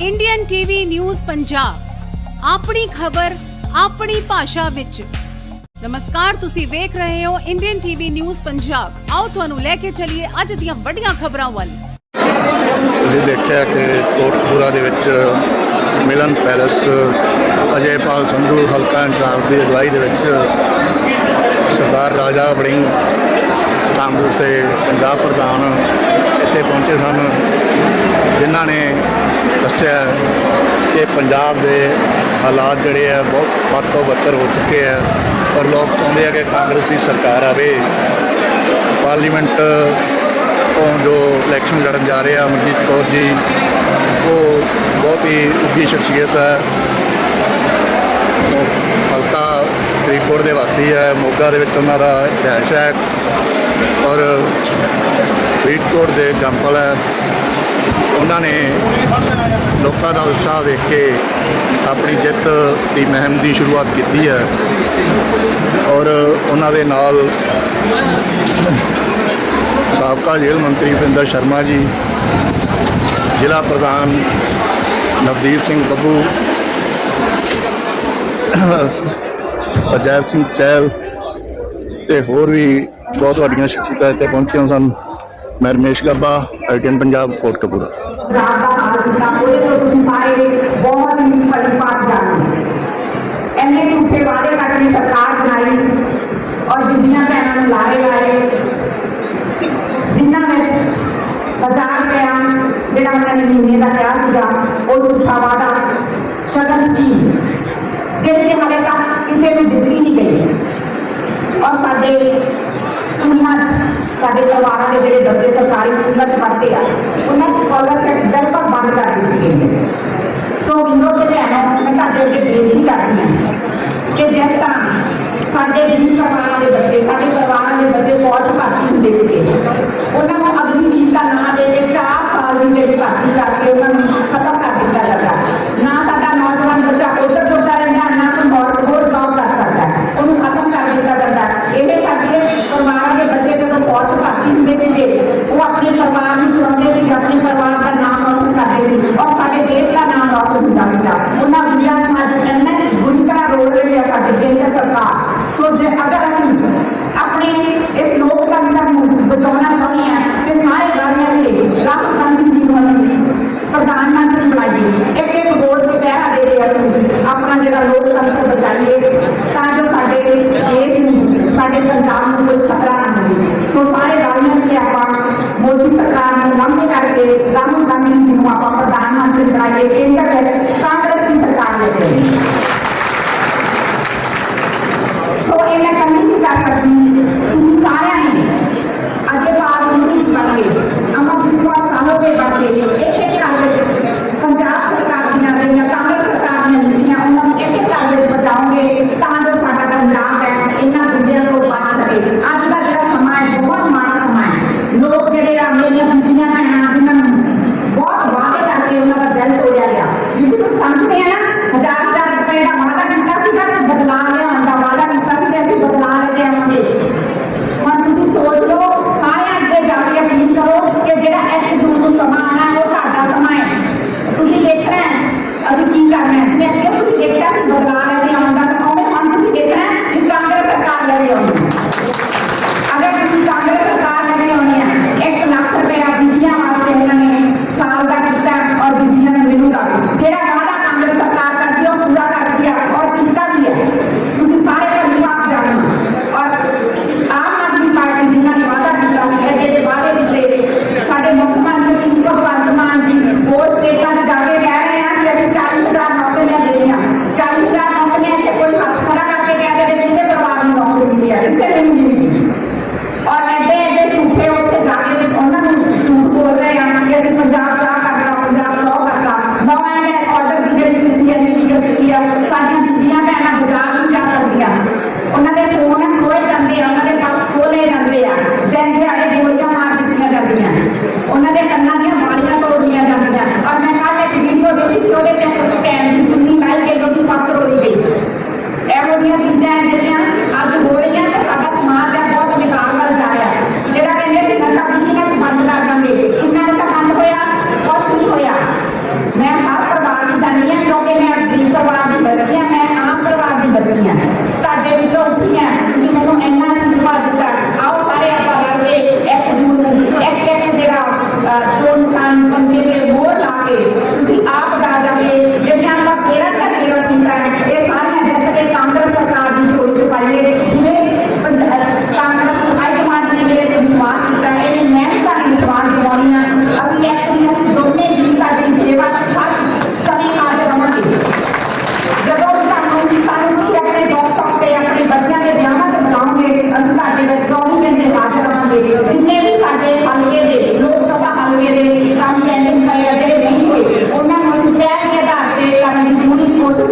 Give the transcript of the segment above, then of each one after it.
Indian TV news Punjab ਆਪਣੀ ਖਬਰ, ਆਪਣੀ ਭਾਸ਼ਾ ਵਿੱਚ। ਨਮਸਕਾਰ, ਤੁਸੀਂ ਵੇਖ ਰਹੇ ਹੋ ਇੰਡੀਅਨ ਟੀਵੀ ਨਿਊਜ਼ ਪੰਜਾਬ ਆਓ ਤੁਹਾਨੂੰ ਲੈ ਕੇ ਚੱਲੀਏ ਅੱਜ ਦੀਆਂ ਵੱਡੀਆਂ ਖਬਰਾਂ ਵੱਲ। ਤੁਸੀਂ ਦੇਖਿਆ ਕਿ ਕੋਟਪੂਰਾ ਦੇ ਵਿੱਚ ਮਿਲਨ ਪੈਲਸ, ਅਜੇਪਾਲ ਸੰਧੂ ਹਲਕਾ ਇੰਚਾਰਜ ਦੀ ਅਗਵਾਈ ਦੇ ਵਿੱਚ ਸਰਦਾਰ ਰਾਜਾ ਵੜਿੰਗ, ਕਾਂਗਰਸ ਦੇ ਪੰਜਾਬ ਪ੍ਰਧਾਨ ਇੱਥੇ ਪਹੁੰਚੇ ਸਨ, ਜਿਨ੍ਹਾਂ ਨੇ ਦੱਸਿਆ ਕਿ ਪੰਜਾਬ ਦੇ ਹਾਲਾਤ ਜਿਹੜੇ ਆ ਬਹੁਤ ਵੱਧ ਤੋਂ ਬੱਤਰ ਹੋ ਚੁੱਕੇ ਆ ਔਰ ਲੋਕ ਚਾਹੁੰਦੇ ਆ ਕਿ ਕਾਂਗਰਸ ਦੀ ਸਰਕਾਰ ਆਵੇ। ਪਾਰਲੀਮੈਂਟ ਤੋਂ ਜੋ ਇਲੈਕਸ਼ਨ ਲੜਨ ਜਾ ਰਹੇ ਆ ਅਮਰਜੀਤ ਕੌਰ ਜੀ, ਉਹ ਬਹੁਤ ਹੀ ਉੱਗੀ ਸ਼ਖਸੀਅਤ ਹੈ। ਹਲਕਾ ਫਰੀਦਕੋਟ ਦੇ ਵਾਸੀ ਹੈ, ਮੋਗਾ ਦੇ ਵਿੱਚ ਉਹਨਾਂ ਦਾ ਰਿਹਾਇਸ਼ ਹੈ ਔਰ ਫਰੀਦਕੋਟ ਦੇ ਜੰਪਲ ਹੈ। ਉਹਨਾਂ ਨੇ ਲੋਕਾਂ ਦਾ ਉਤਸ਼ਾਹ ਵੇਖ ਕੇ ਆਪਣੀ ਜਿੱਤ ਦੀ ਮੁਹਿੰਮ ਦੀ ਸ਼ੁਰੂਆਤ ਕੀਤੀ ਹੈ ਔਰ ਉਹਨਾਂ ਦੇ ਨਾਲ ਸਾਬਕਾ ਜੇਲ੍ਹ ਮੰਤਰੀ ਭਿੰਦਰ ਸ਼ਰਮਾ ਜੀ, ਜ਼ਿਲ੍ਹਾ ਪ੍ਰਧਾਨ ਨਵਦੀਪ ਸਿੰਘ ਬੱਬੂ ਅਜੈਬ ਸਿੰਘ ਚਹਿਲ ਤੇ ਹੋਰ ਵੀ ਬਹੁਤ ਵੱਡੀਆਂ ਸ਼ਖਸੀਅਤਾਂ ਇੱਥੇ ਪਹੁੰਚੀਆਂ ਸਨ। ਮੈਂ ਰਮੇਸ਼ ਗੱਬਾ ਆਈਟੀਐਨ ਪੰਜਾਬ ਕੋਟਕਪੂਰਾ ਰਾਤ ਦਾ ਹਾਲ ਕੀਤਾ ਉਹਦੇ ਤੋਂ ਤੁਸੀਂ ਸਾਰੇ ਬਹੁਤ ਹੀ ਭਲੀ ਭਾਤ ਜਾਣਦੇ ਐਨੇ ਝੂਠੇ ਵਾਅਦੇ ਕਰਕੇ ਸਰਕਾਰ ਬਣਾਈ ਔਰ ਬੀਬੀਆਂ ਭੈਣਾਂ ਨੂੰ ਲਾਰੇ ਲਾਏ ਜਿਨ੍ਹਾਂ ਵਿੱਚ ਹਜ਼ਾਰ ਰੁਪਇਆ ਜਿਹੜਾ ਉਹਨਾਂ ਨੇ ਮਹੀਨੇ ਦਾ ਕਿਹਾ ਸੀਗਾ ਉਹ ਝੂਠਾ ਵਾਅਦਾ ਸ਼ਗਨ ਸਕੀਮ ਜਿਹੜੀ ਕਿ ਹਾਲੇ ਤੱਕ ਕਿਸੇ ਨੂੰ ਦਿੱਤੀ ਨਹੀਂ ਗਈ ਹੈ। ਔਰ ਸਾਡੇ ਸਕੂਲਾਂ 'ਚ ਸਾਡੇ ਪਰਿਵਾਰਾਂ ਦੇ ਜਿਹੜੇ ਬੱਚੇ ਸਰਕਾਰੀ ਸਕੂਲਾਂ 'ਚ ਪੜ੍ਹਦੇ ਆ, ਉਹਨਾਂ ਸਕਾਲਰਸ਼ਿਪ ਬਿਲਕੁਲ ਬੰਦ ਕਰ ਦਿੱਤੀ ਗਈ ਹੈ। ਸੋ ਵੀਰੋ ਤੇ ਭੈਣੋ, ਮੈਂ ਤੁਹਾਡੇ ਅੱਗੇ ਬੇਨਤੀ ਰਹੀ ਹਾਂ ਕਿ ਜਿਸ ਤਰ੍ਹਾਂ ਸਾਡੇ ਗਰੀਬ ਪਰਿਵਾਰਾਂ ਦੇ ਬੱਚੇ, ਸਾਡੇ ਪਰਿਵਾਰਾਂ ਦੇ ਬੱਚੇ ਬਹੁਤ ਭਰਤੀ ਹੁੰਦੇ ਸੀਗੇ, ਉਹਨਾਂ ਨੂੰ ਅਗਨੀ ਵੀਰ ਦਾ ਨਾਂ ਦੇ ਕੇ 4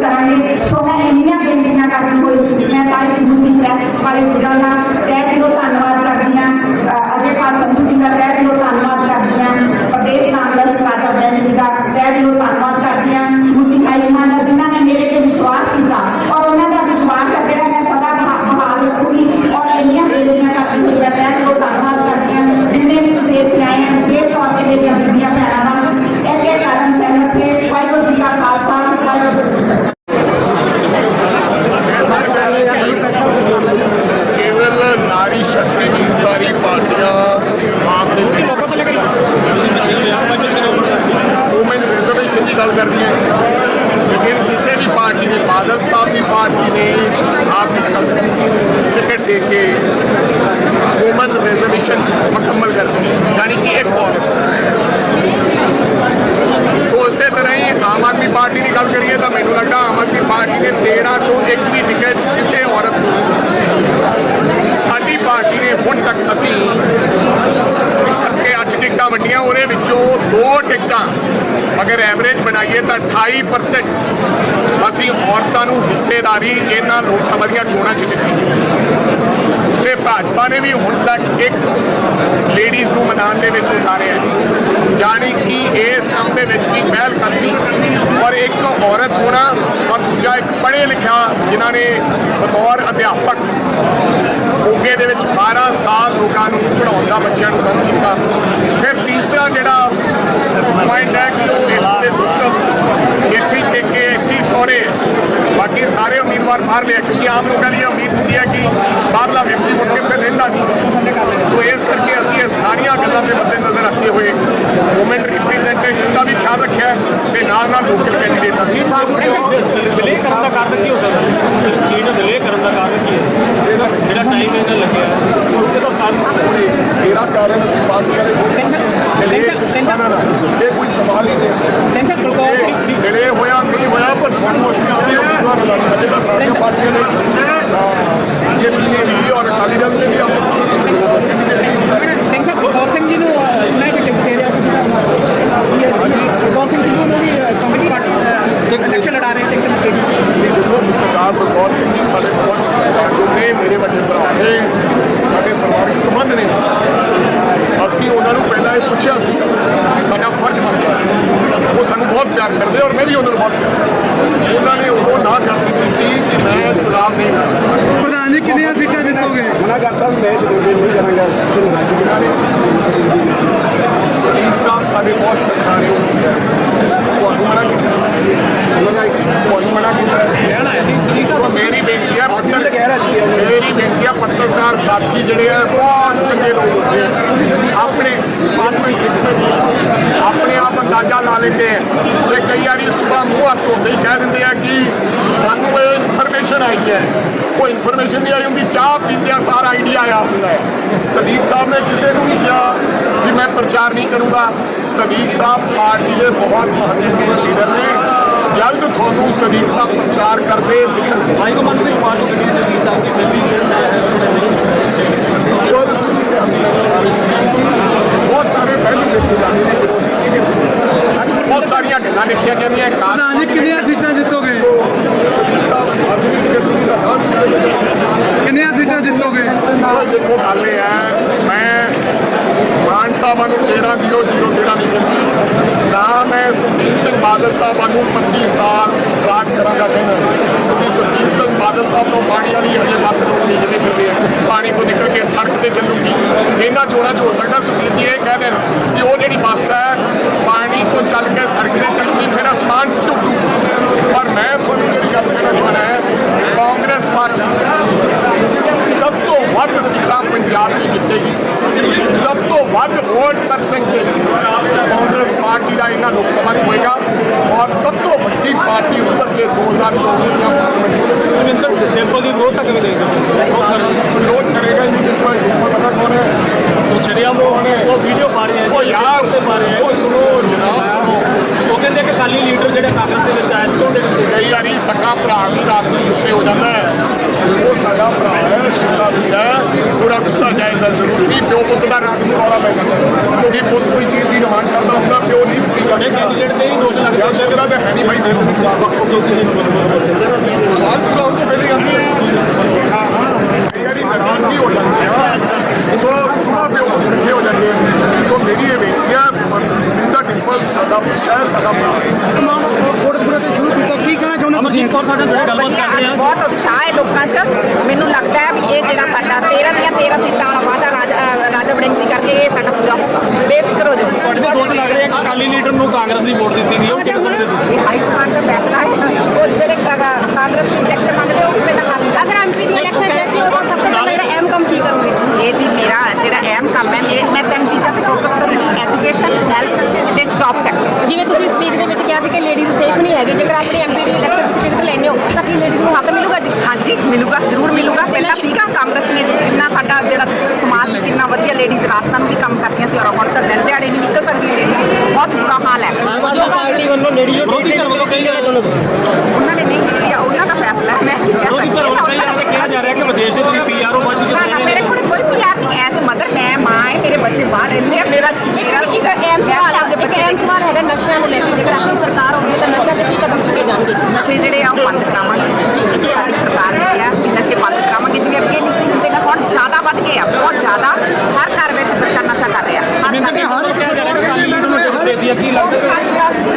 surrounding ਟਿਕਟਾਂ ਉਹਦੇ ਵਿੱਚੋਂ ਦੋ ਟਿਕਟਾਂ ਅਗਰ ਐਵਰੇਜ ਬਣਾਈਏ ਤਾਂ 28% ਅਸੀਂ ਔਰਤਾਂ ਨੂੰ ਹਿੱਸੇਦਾਰੀ ਇਹਨਾਂ ਲੋਕ ਸਭਾ ਦੀਆਂ ਚੋਣਾਂ 'ਚ ਦਿੱਤੀ। ਤੇ ਭਾਜਪਾ ਨੇ ਵੀ ਹੁਣ ਤੱਕ ਇੱਕ ਲੇਡੀਜ਼ ਨੂੰ ਮੈਦਾਨ ਦੇ ਵਿੱਚ ਉਤਾਰਿਆ ਹੈ। ਜਾਣੀ ਕਿ ਇਸ ਕੰਮ ਦੇ ਵਿੱਚ ਵੀ ਪਹਿਲ ਕਰਨੀ ਔਰ ਇੱਕ ਔਰਤ ਹੋਣਾ ਔਰ ਦੂਜਾ ਇੱਕ ਪੜ੍ਹੇ ਲਿਖਿਆ ਜਿਨ੍ਹਾਂ ਨੇ ਬਤੌਰ ਅਧਿਆਪਕ ਮੋਗੇ ਦੇ ਵਿੱਚ 12 ਸਾਲ ਲੋਕਾਂ ਨੂੰ ਪੜ੍ਹਾਉਣ ਦਾ ਬੱਚਿਆਂ ਨੂੰ ਕੰਮ ਕੀਤਾ ਫਿਰ ਤੀਸਰਾ ਜਿਹੜਾ ਪੁਆਇੰਟ ਹੈ ਕਿ ਉਹ ਇੱਥੇ ਦੇ ਇੱਥੇ ਹੀ ਟੇਕੇ ਇੱਥੇ ਹੀ ਬਾਕੀ ਸਾਰੇ ਉਮੀਦਵਾਰ ਬਾਹਰ ਲਿਆ ਕਿਉਂਕਿ ਆਮ ਲੋਕਾਂ ਦੀ ਉਮੀਦ ਹੁੰਦੀ ਹੈ ਕਿ ਬਾਹਰਲਾ ਵਿਅਕਤੀ ਮੁੜ ਕੇ ਫਿਰ ਰਹਿੰਦਾ ਨਹੀਂ ਸੋ ਇਸ ਕਰਕੇ ਅਸੀਂ ਇਹ ਸਾਰੀਆਂ ਗੱਲਾਂ ਦੇ ਮੱਦੇ ਨਜ਼ਰ ਰੱਖਦੇ ਹੋਏ ਵੂਮਨ ਰਿਪਰੈਜ਼ੈਂਟੇਸ਼ਨ ਦਾ ਵੀ ਖਿਆਲ ਰੱਖਿਆ ਹੈ ਤੇ ਨਾਲ ਨਾਲ ਲੋਕਲ ਕੈਂਡੀਡੇਟਸ ਅਸੀਂ ਡਿਲੇ ਕਰਨ ਦਾ ਕਾਰਨ ਕੀ ਹੋ ਸਕਦਾ ਸੀਟ ਡਿਲੇ ਕਰਨ ਦਾ ਕਾਰਨ ਕੀ ਹੈ ਜਿਹੜਾ ਟਾਈਮ ਇਹਨਾਂ ਲੱਗਿਆ ਉਹਦੇ ਤੋਂ ਕਾਰਨ ਮੇਰਾ ਕਾਰਨ ਅਸੀਂ ਪਾਰਟੀਆਂ ਦੇ ਟੈਂਸ਼ਨ ਨਾ ਇਹ ਕੋਈ ਸਵਾਲ ਹੀ ਨਹੀਂ ਟੈਂਸ਼ਨ ਸੀ ਮਿਲੇ ਹੋਇਆ ਤੁਹਾਨੂੰ ਅਸੀਂ ਆਪਣੇ ਉਮੀਦਵਾਰ ਅਜੇ ਤਾਂ ਸਾਰੀਆਂ ਪਾਰਟੀਆਂ ਨੇ ਇਹ ਵੀ ਵੀ ਔਰ ਅਕਾਲੀ ਦਲ ਦੇ ਵੀ ਆਪਣੇ ਟੈਂਸ਼ਨ ਪ੍ਰਕਾਸ਼ ਸਿੰਘ ਜੀ ਨੂੰ ਸੁਣਿਆ ਕਿ ਟਿਕਟ ਦੇ ਰਿਹਾ ਸੀ ਪ੍ਰਕਾਸ਼ ਸਿੰਘ ਜੀ ਨੂੰ ਵੀ ਕਾਂਗਰਸ ਪਾਰਟੀ ਇਲੈਕਸ਼ਨ ਲੜਾ ਰਹੇ ਟਿਕਟ ਦੇ ਇਹ ਦੇਖੋ ਸਰਦਾਰ ਬਲਕੌਰ ਸਿੰਘ ਜੀ ਸਾਡੇ ਬਹੁਤ ਸਹਿਯੋਗ ਨੇ ਮੇਰੇ ਵੱਡੇ ਭਰਾ ਨੇ ਸਾਡੇ ਪਰਿਵਾਰਕ ਸੰਬੰਧ ਨੇ। ਅਸੀਂ ਉਹਨਾਂ ਨੂੰ ਪਹਿਲਾਂ ਇਹ ਪੁੱਛਿਆ ਸੀ ਕਿ ਸਾਡਾ ਫਰਜ਼ ਬਣਦਾ ਹੈ। ਉਹ ਸਾਨੂੰ ਬਹੁਤ ਪਿਆਰ ਕਰਦੇ ਔਰ ਮੈਂ ਵੀ ਉਹਨਾਂ ਨੂੰ ਬਹੁਤ ਪਿਆਰ ਕਰਦਾ। ਉਹਨਾਂ ਨੇ ਉਹ ਨਾ ਕਰ ਦਿੱਤੀ ਸੀ ਕਿ ਮੈਂ ਚੁਣਾਵ ਨਹੀਂ ਲੜਨਾ ਪ੍ਰਧਾਨ ਜੀ ਕਿੰਨੀਆਂ ਸੀਟਾਂ ਜਿੱਤੋਗੇ ਮਨਾ ਕਰਤਾ ਵੀ ਮੈਂ ਜਰੂਰ ਨਹੀਂ ਕਰਾਂਗਾ ਜਿਨ੍ਹਾਂ ਨੇ ਸੁਨੀਲ ਸਾਹਿਬ ਸਾਡੇ ਬਹੁਤ ਸਤਿਕਾਰਯੋਗ ਹੈ ਤੁਹਾਨੂੰ ਮਨਾ ਕੀਤਾ ਉਹਨਾਂ ਦਾ ਤੁਹਾਨੂੰ ਮਨਾ ਕੀਤਾ ਕਹਿਣਾ ਹੈ ਸੋ ਮੇਰੀ ਬੇਨਤੀ ਹੈ ਪੱਤਰ ਮੇਰੀ ਬੇਨਤੀ ਹੈ ਪੱਤਰਕਾਰ ਸਾਥੀ ਜਿਹੜੇ ਆ, ਬਹੁਤ ਚੰਗੇ ਲੋਕ ਹੁੰਦੇ ਆ। ਆਪਣੇ ਆਪਣੇ ਆਪਣੇ ਆਪ ਅੰਦਾਜ਼ਾ ਲਾ ਲੈਂਦੇ ਆ। ਤੇ ਕਈ ਵਾਰੀ ਸਵੇਰ ਮੂੰਹ ਹੱਥ ਧੋਂਦੇ ਹੀ ਕਹਿ ਦਿੰਦੇ ਆ ਕਿ ਸਾਨੂੰ ਇਹ ਇਨਫੋਰਮੇਸ਼ਨ ਆਈ ਹੈ। ਉਹ ਇਨਫੋਰਮੇਸ਼ਨ ਨਹੀਂ ਆਈ ਹੁੰਦੀ, ਚਾਹ ਪੀਂਦਿਆਂ ਸਾਰਾ ਆਈਡੀਆ ਆਇਆ ਹੁੰਦਾ ਹੈ। ਸਦੀਕ ਸਾਹਿਬ ਨੇ ਕਿਸੇ ਨੂੰ ਨਹੀਂ ਕਿਹਾ ਕਿ ਮੈਂ ਪ੍ਰਚਾਰ ਨਹੀਂ ਕਰੂੰਗਾ। ਸਦੀਕ ਸਾਹਿਬ ਪਾਰਟੀ ਦੇ ਬਹੁਤ ਮਹੱਤਵਪੂਰਨ ਲੀਡਰ ਨੇ। ਜਲਦ ਤੁਹਾਨੂੰ ਸਦੀਕ ਸਾਹਿਬ ਪ੍ਰਚਾਰ ਕਰਦੇ ਦਿਖਣਗੇ ਹਾਈ ਕਮਾਂਡ ਦੇ ਪਾਰਟ ਹੋ ਗਈ ਸਾਹਿਬ ਦੀ ਵੀ ਬਹੁਤ ਸਾਰੇ ਪਹਿਲੂ ਦੇਖੇ ਜਾਂਦੇ ਨੇ ਬਹੁਤ ਸਾਰੀਆਂ ਗੱਲਾਂ ਲਿਖੀਆਂ ਜਾਂਦੀਆਂ ਜੀ ਕਿੰਨੀਆਂ ਸੀਟਾਂ ਜਿੱਤੋਗੇ? ਸਦੀਕ ਸਾਹਿਬ ਅੱਜ ਵੀ ਟਿਕਟ ਦਾ ਨਾਮ ਕਿੰਨੀਆਂ ਸੀਟਾਂ ਜਿੱਤੋਗੇ? ਦੇਖੋ ਗੱਲ ਇਹ ਹੈ ਮੈਂ ਸਾਹਿਬਾਂ ਨੂੰ 13 0 0 13 ਨਹੀਂ ਦਿੰਦੀ ਨਾ ਮੈਂ ਸੁਖਬੀਰ ਸਿੰਘ ਬਾਦਲ ਸਾਹਿਬਾਂ ਨੂੰ 25 ਸਾਲ ਰਾਜ ਕਰਾਂਗਾ ਕਹਿੰਦਾ ਕਿਉਂਕਿ ਸੁਖਬੀਰ ਸਿੰਘ ਬਾਦਲ ਸਾਹਿਬ ਤੋਂ ਪਾਣੀ ਵਾਲੀ ਹਜੇ ਬੱਸ ਰੋਡ ਨਹੀਂ ਜਿਵੇਂ ਫਿਰਦੇ ਆ। ਪਾਣੀ ਤੋਂ ਨਿਕਲ ਕੇ ਸੜਕ ਤੇ ਚੱਲੂਗੀ। ਇਹਨਾਂ ਚੋਣਾਂ 'ਚ ਹੋ ਸਕਦਾ ਸੁਖਬੀਰ ਜੀ ਇਹ ਕਹਿ ਦੇਣ ਕਿ ਉਹ ਜਿਹੜੀ ਬੱਸ ਹੈ, ਪਾਣੀ ਤੋਂ ਚੱਲ ਕੇ ਸੜਕ ਤੇ ਚੱਲੂਗੀ, ਫਿਰ ਅਸਮਾਨ ਝੁੱਟੂ ਪਰ ਮੈਂ ਤੁਹਾਨੂੰ ਜਿਹੜੀ ਗੱਲ ਕਹਿਣਾ ਚਾਹੁੰਦਾ ਹੈ ਕਾਂਗਰਸ ਪਾਰਟੀ ਸਭ ਤੋਂ ਵੱਧ ਸੀਟਾਂ ਪੰਜਾਬ 'ਚ ਜਿੱਤੇਗੀ ਸਭ ਤੋਂ ਵੱਧ ਵੋਟ ਪਰਸੈਂਟੇਜ ਕਾਂਗਰਸ ਪਾਰਟੀ ਦਾ ਇਹਨਾਂ ਲੋਕ ਸਭਾ 'ਚ ਹੋਏਗਾ ਔਰ ਸਭ ਤੋਂ ਵੱਡੀ ਪਾਰਟੀ ਉੱਤਰ ਕੇ 2024 ਦੀਆਂ ਪਾਰਲੀਮੈਂਟ ਮਿੰਟਰ ਸਿੰਪਲ ਦੀ ਗਰੋਥ ਤੱਕ ਵੀ ਦੇਖ ਸਕਦੇ ਵਿਰੋਧ ਕਰੇਗਾ ਹੀ ਨਹੀਂ ਕੋਈ ਪਤਾ ਕੌਣ ਹੈ ਹੋ ਸ਼ਰੀਆਮ ਉਹ ਉਹ ਵੀਡੀਓ ਪਾ ਰਹੇ ਉਹ ਯਾਰ ਤੇ ਪਾ ਰਹੇ ਉਹ ਸੁਣੋ ਜਨਾਬ ਸੁਣੋ। ਉਹ ਕਹਿੰਦੇ ਕਿ ਅਕਾਲੀ ਲੀਡਰ ਜਿਹੜੇ ਕਾਂਗਰਸ ਦੇ ਵਿੱਚ ਆਏ ਸੀ ਉਹਦੇ ਵਿੱਚ ਕਈ ਵਾਰੀ ਸਕਾ ਭਰਾ ਵੀ ਰਾਤ ਨੂੰ ਗੁੱਸੇ ਹੋ ਜਾਂਦਾ ਹੈ। ਉਹ ਸਾਡਾ ਭਰਾ ਹੈ ਸ਼ਿਮਲਾ ਵੀ ਹੈ। ਪੂਰਾ ਗੁੱਸਾ ਜਾਇਜ਼ਾ ਜ਼ਰੂਰ ਨਹੀਂ ਪਿਓ ਪੁੱਤ ਦਾ ਰਾਤ ਨੂੰ ਰੌਲਾ ਪੈ ਜਾਂਦਾ ਕਿਉਂਕਿ ਪੁੱਤ ਕੋਈ ਚੀਜ਼ ਦੀ ਡਿਮਾਂਡ ਕਰਦਾ ਹੁੰਦਾ ਪਿਓ ਨਹੀਂ ਪੂਰੀ ਕਰਦਾ ਕੈਂਡੀਡੇਟ ਤੇ ਹੀ ਦੋਸ਼ ਲੱਗਦੇ ਯਾਰ ਸ਼ਿਮਲਾ ਤਾਂ ਹੈ ਨਹੀਂ ਭਾਈ ਮੇਰੇ ਨੂੰ ਚਾਰ ਵਕਤ ਸਵਾਲ ਪੂਰਾ ਹੋ ਤੋਂ ਪਹਿਲੇ ਆਨਸਰ ਕਈ ਵਾਰੀ ਨਾਰਾਜ਼ਗੀ ਹੋ ਜਾਂਦੀ। ਹੈ ਪੁੱਤ ਇਕੱਠੇ ਹੋ ਜਾਂਦੇ ਆ। ਸੋ ਮੇਰੀ ਇਹ ਬੇਨਤੀ ਹੈ ਮਿੰਦਾ ਟਿੰਪਲ ਸਾਡਾ ਬੱਚਾ ਹੈ ਸਾਡਾ ਭਰਾ ਹੈ। ਕੋਟਕਪੁਰਾ ਤੋਂ ਸ਼ੁਰੂ ਕੀਤਾ। ਕੀ ਕਹਿਣਾ ਚਾਹੁੰਦੇ ਅਮਰਜੀਤ ਕੌਰ ਸਾਡੇ ਨਾਲ ਗੱਲਬਾਤ ਕਰ ਰਹੇ ਆ। ਬਹੁਤ ਉਤਸ਼ਾਹ ਹੈ ਲੋਕਾਂ 'ਚ। ਮੈਨੂੰ ਲੱਗਦਾ ਹੈ ਵੀ ਇਹ ਜਿਹੜਾ ਸਾਡਾ 13 ਦੀਆਂ 13 ਸੀਟਾਂ ਵਾਲਾ ਵਾਅਦਾ ਰਾਜਾ ਰਾਜਾ ਜਿਹੜਾ ਅਹਿਮ ਕੰਮ ਹੈ ਇਹ ਮੈਂ ਤਿੰਨ ਚੀਜ਼ਾਂ ਤੇ ਫੋਕਸ ਕਰੂੰਗੀ ਐਜੂਕੇਸ਼ਨ ਹੈਲਥ ਤੇ ਜੌਬ ਸੈਕਟਰ ਜਿਵੇਂ ਤੁਸੀਂ ਸਪੀਚ ਦੇ ਵਿੱਚ ਕਿਹਾ ਸੀ ਕਿ ਲੇਡੀਜ਼ ਸੇਫ ਨਹੀਂ ਹੈਗੀ ਜੇਕਰ ਆਪਣੀ ਐਮਪੀ ਦੀ ਇਲੈਕਸ਼ਨ ਤੁਸੀਂ ਟਿਕਟ ਲੈਣੇ ਹੋ ਤਾਂ ਕੀ ਲੇਡੀਜ਼ ਨੂੰ ਹੱਕ ਮਿਲੂਗਾ ਜੀ? ਹਾਂਜੀ ਮਿਲੂਗਾ ਜ਼ਰੂਰ ਮਿਲੂਗਾ। ਪਹਿਲਾਂ ਸੀਗਾ ਕਾਂਗਰਸ ਨੇ ਕਿੰਨਾ ਸਾਡਾ ਜਿਹੜਾ ਸਮਾਜ ਸੀ ਕਿੰਨਾ ਵਧੀਆ ਲੇਡੀਜ਼ ਰਾਤਾਂ ਨੂੰ ਵੀ ਕੰਮ ਕਰਦੀਆਂ ਸੀ ਔਰ ਹੁਣ ਤਾਂ ਦਿਨ ਦਿਹਾੜੇ ਨਹੀਂ ਨਿਕਲ ਸਕਦੀਆਂ ਲੇਡੀਜ਼ ਬਹੁਤ ਬੁਰਾ ਹਾਲ ਹੈ। ਜੋ ਪਾਰਟੀ ਵੱਲੋਂ ਲੇਡੀ ਜੋ ਵਿਰੋਧੀ ਧਿਰ ਵੱਲੋਂ ਕਹੀ ਜਾ ਰਿਹਾ ਉਹਨਾਂ ਨੇ ਨਹੀਂ ਕੀਤੀ ਆ, ਉਹਨਾਂ ਦਾ ਫੈਸਲਾ ਹੈ ਮੈਂ ਕੀ ਕਹਿ ਵਿਰੋਧੀ ਧਿਰ ਵੱਲੋਂ ਕਹੀ ਜਾ ਰਿਹਾ ਕਿਹਾ ਜਾ ਰਿਹਾ ਕਿ ਵਿਦੇਸ਼ ਦੇ ਤੁਸੀਂ ਪੀਆਰਓ ਬਣ ਚੁੱਕੇ ਨਾ, ਨਾ, ਮੇਰੇ ਕੋਲ ਕੋਈ ਪਿਆਰ ਨਹੀਂ ਐਜ਼ ਮਦਰ ਮੈਂ ਮਾਂ ਹੈ ਮੇਰੇ ਬੱਚੇ ਆ ਮੇਰਾ ਇੱਕ ਇੱਕ ਅਹਿਮ ਸਵਾਲ ਇੱਕ ਅਹਿਮ ਸਵਾਲ ਹੈਗਾ ਨਸ਼ਿਆਂ ਨੂੰ ਲੈ ਕੇ ਜੇਕਰ ਆਪਣੀ ਸਰਕਾਰ ਹੋਵੇ ਤਾਂ ਨਸ਼ਿਆਂ ਤੇ ਕੀ ਕਦਮ ਚੁੱਕੇ ਜਾਣਗੇ? ਨਸ਼ੇ ਜਿਹੜੇ ਆ ਉਹ ਬੰਦ ਕਰਾਵਾਂਗੇ। ਜੀ। ਸਾਡੀ ਸਰਕਾਰ ਨੇ ਕਿਹਾ ਕਿ ਨਸ਼ੇ ਬੰਦ ਕਰਾਵਾਂਗੇ ਜਿਵੇਂ ਅੱਗੇ ਨਹੀਂ ਸੀ ਹੁੰਦੇ ਨਾ ਹੁਣ ਜ਼ਿਆਦਾ ਵੱਧ ਗਏ ਆ ਬਹੁਤ ਜ਼ਿਆਦਾ ਹਰ ਘਰ ਵਿੱਚ ਬੱਚਾ ਨਸ਼ਾ ਕਰ ਰਿਹਾ। ਹਰ ਘਰ ਵਿੱਚ ਕਿ ਲੱਗਦਾ